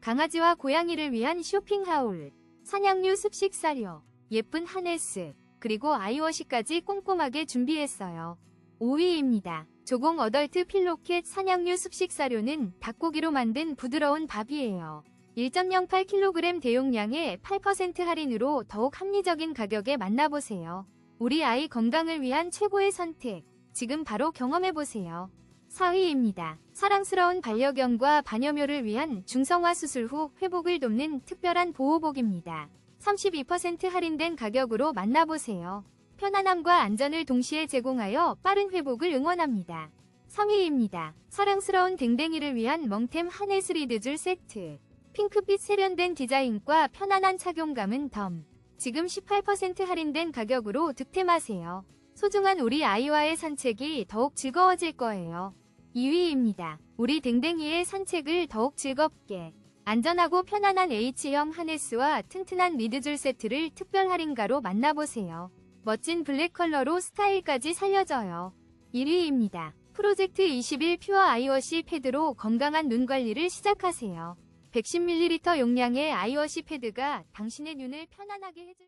강아지와 고양이를 위한 쇼핑 하울, 사냥류 습식 사료, 예쁜 하네스, 그리고 아이워시까지 꼼꼼하게 준비했어요. 5위입니다. 조공 어덜트 필로켓 사냥류 습식 사료는 닭고기로 만든 부드러운 밥이에요. 1.08kg 대용량에 8% 할인으로 더욱 합리적인 가격에 만나보세요. 우리 아이 건강을 위한 최고의 선택. 지금 바로 경험해보세요. 4위입니다. 사랑스러운 반려견과 반려묘를 위한 중성화 수술 후 회복을 돕는 특별한 보호복입니다. 32% 할인된 가격으로 만나보세요. 편안함과 안전을 동시에 제공하여 빠른 회복을 응원합니다. 3위입니다. 사랑스러운 댕댕이를 위한 멍템 하네스 리드줄 세트. 핑크빛 세련된 디자인과 편안한 착용감은 덤. 지금 18% 할인된 가격으로 득템하세요. 소중한 우리 아이와의 산책이 더욱 즐거워질 거예요. 2위입니다. 우리 댕댕이의 산책을 더욱 즐겁게 안전하고 편안한 H형 하네스와 튼튼한 리드줄 세트를 특별 할인가로 만나보세요. 멋진 블랙 컬러로 스타일까지 살려져요. 1위입니다. 프로젝트 21 퓨어 아이워시 패드로 건강한 눈 관리를 시작하세요. 110ml 용량의 아이워시 패드가 당신의 눈을 편안하게 해줄